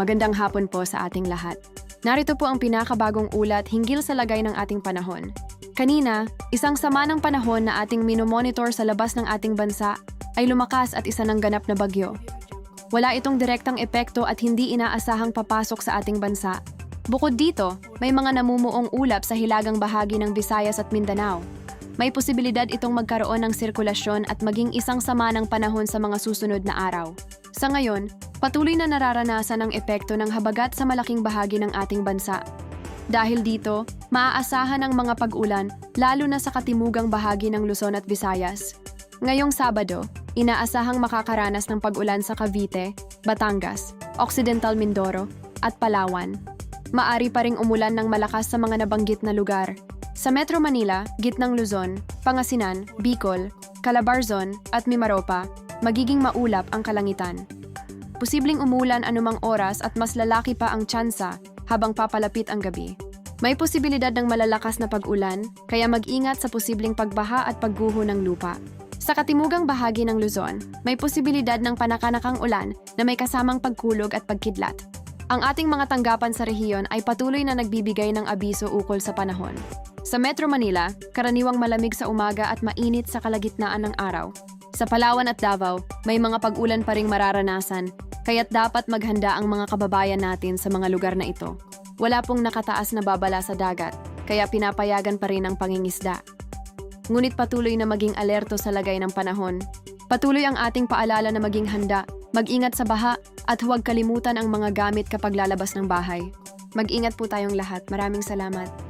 Magandang hapon po sa ating lahat. Narito po ang pinakabagong ulat hinggil sa lagay ng ating panahon. Kanina, isang sama ng panahon na ating minomonitor sa labas ng ating bansa ay lumakas at isa ng ganap na bagyo. Wala itong direktang epekto at hindi inaasahang papasok sa ating bansa. Bukod dito, may mga namumuong ulap sa hilagang bahagi ng Visayas at Mindanao. May posibilidad itong magkaroon ng sirkulasyon at maging isang sama ng panahon sa mga susunod na araw. Sa ngayon, patuloy na nararanasan ang epekto ng habagat sa malaking bahagi ng ating bansa. Dahil dito, maaasahan ang mga pag-ulan lalo na sa katimugang bahagi ng Luzon at Visayas. Ngayong Sabado, inaasahang makakaranas ng pag-ulan sa Cavite, Batangas, Occidental Mindoro, at Palawan. Maari pa ring umulan ng malakas sa mga nabanggit na lugar. Sa Metro Manila, Gitnang Luzon, Pangasinan, Bicol, Calabarzon, at Mimaropa, magiging maulap ang kalangitan. Posibleng umulan anumang oras at mas lalaki pa ang tsansa habang papalapit ang gabi. May posibilidad ng malalakas na pag-ulan, kaya mag-ingat sa posibleng pagbaha at pagguho ng lupa. Sa katimugang bahagi ng Luzon, may posibilidad ng panakanakang ulan na may kasamang pagkulog at pagkidlat. Ang ating mga tanggapan sa rehiyon ay patuloy na nagbibigay ng abiso ukol sa panahon. Sa Metro Manila, karaniwang malamig sa umaga at mainit sa kalagitnaan ng araw. Sa Palawan at Davao, may mga pag-ulan pa ring mararanasan, kaya't dapat maghanda ang mga kababayan natin sa mga lugar na ito. Wala pong nakataas na babala sa dagat, kaya pinapayagan pa rin ang pangingisda. Ngunit patuloy na maging alerto sa lagay ng panahon. Patuloy ang ating paalala na maging handa, mag-ingat sa baha, at huwag kalimutan ang mga gamit kapag lalabas ng bahay. Mag-ingat po tayong lahat. Maraming salamat.